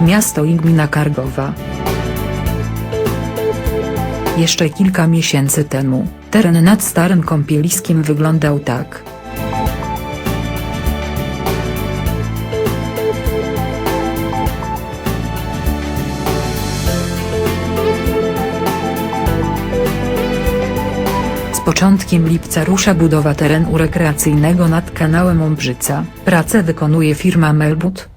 miasto i gmina Kargowa. Jeszcze kilka miesięcy temu, teren nad Starym Kąpieliskiem wyglądał tak. Z początkiem lipca rusza budowa terenu rekreacyjnego nad kanałem Ombrzyca. Pracę wykonuje firma Melbut.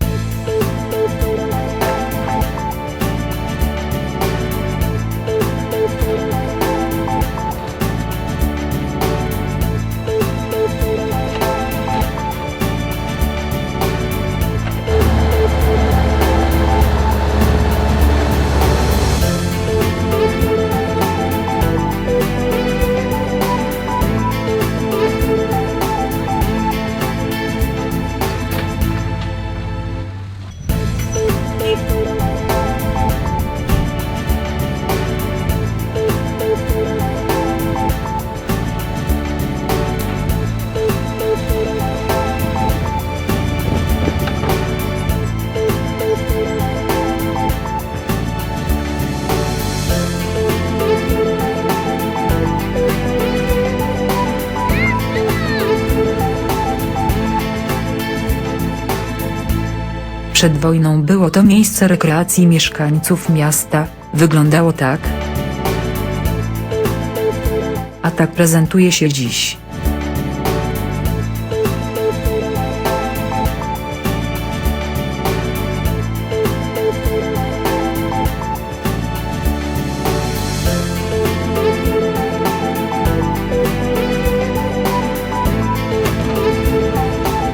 Przed wojną było to miejsce rekreacji mieszkańców miasta, wyglądało tak. A tak prezentuje się dziś.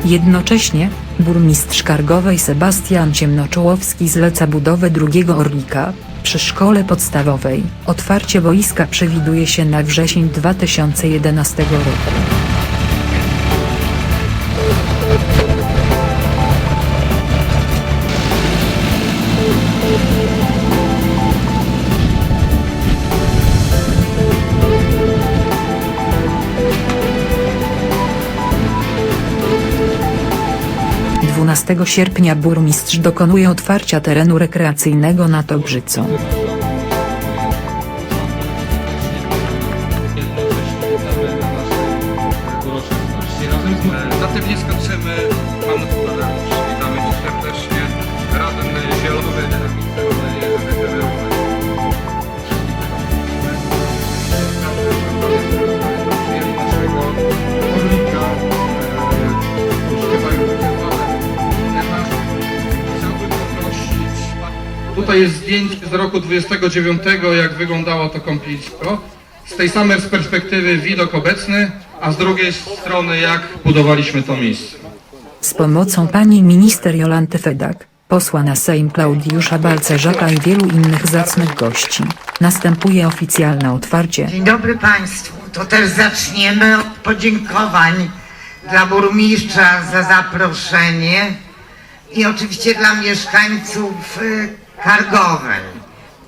Jednocześnie, burmistrz Kargowej Sebastian Ciemnoczołowski zleca budowę drugiego Orlika, przy szkole podstawowej. Otwarcie boiska przewiduje się na wrzesień 2011 roku. Dwunastego sierpnia burmistrz dokonuje otwarcia terenu rekreacyjnego na uroczystości. Razem z Tutaj jest zdjęcie z roku 29, jak wyglądało to kąpielisko. Z tej samej z perspektywy widok obecny, a z drugiej strony jak budowaliśmy to miejsce. Z pomocą pani minister Jolanty Fedak, posła na Sejm Klaudiusza Balcerzaka i wielu innych zacnych gości, następuje oficjalne otwarcie. Dzień dobry Państwu. To też zaczniemy od podziękowań dla burmistrza za zaproszenie i oczywiście dla mieszkańców Kargowej.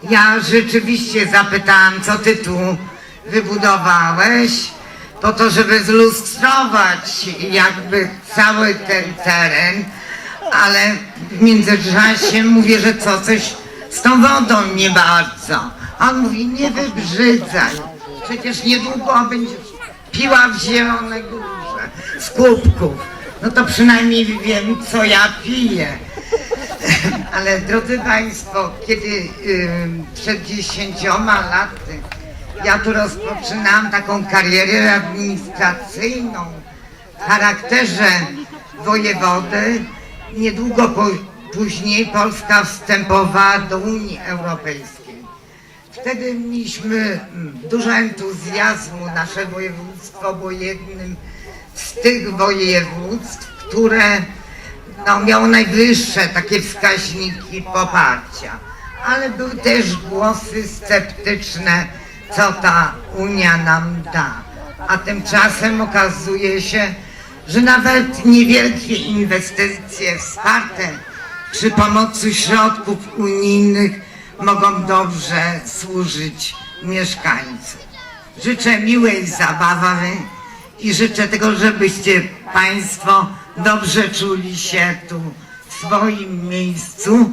Ja rzeczywiście zapytałam, co Ty tu wybudowałeś, po to, żeby zlustrować jakby cały ten teren, ale w międzyczasie mówię, że co, coś z tą wodą nie bardzo. On mówi, nie wybrzydzaj, przecież niedługo będziesz piła w Zielonej Górze z kubków. No to przynajmniej wiem, co ja piję. Ale drodzy Państwo, kiedy przed dziesięcioma laty ja tu rozpoczynałam taką karierę administracyjną w charakterze wojewody, niedługo po, później Polska wstępowała do Unii Europejskiej. Wtedy mieliśmy dużo entuzjazmu. Nasze województwo było jednym z tych województw, które no, miało najwyższe takie wskaźniki poparcia. Ale były też głosy sceptyczne, co ta Unia nam da. A tymczasem okazuje się, że nawet niewielkie inwestycje wsparte przy pomocy środków unijnych mogą dobrze służyć mieszkańcom. Życzę miłej zabawy i życzę tego, żebyście Państwo dobrze czuli się tu w swoim miejscu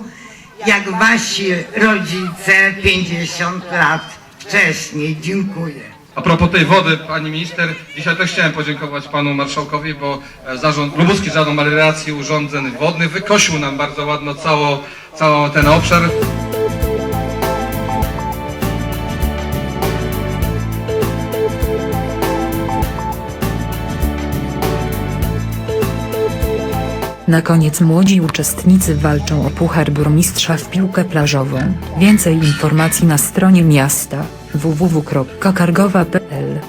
jak wasi rodzice 50 lat wcześniej. Dziękuję. A propos tej wody, pani minister, dzisiaj też chciałem podziękować panu marszałkowi, bo e, zarząd, Lubuski Zarząd Melioracji Urządzeń Wodnych wykosił nam bardzo ładno cało, cały ten obszar. Na koniec młodzi uczestnicy walczą o Puchar Burmistrza w piłkę plażową. Więcej informacji na stronie miasta www.kargowa.pl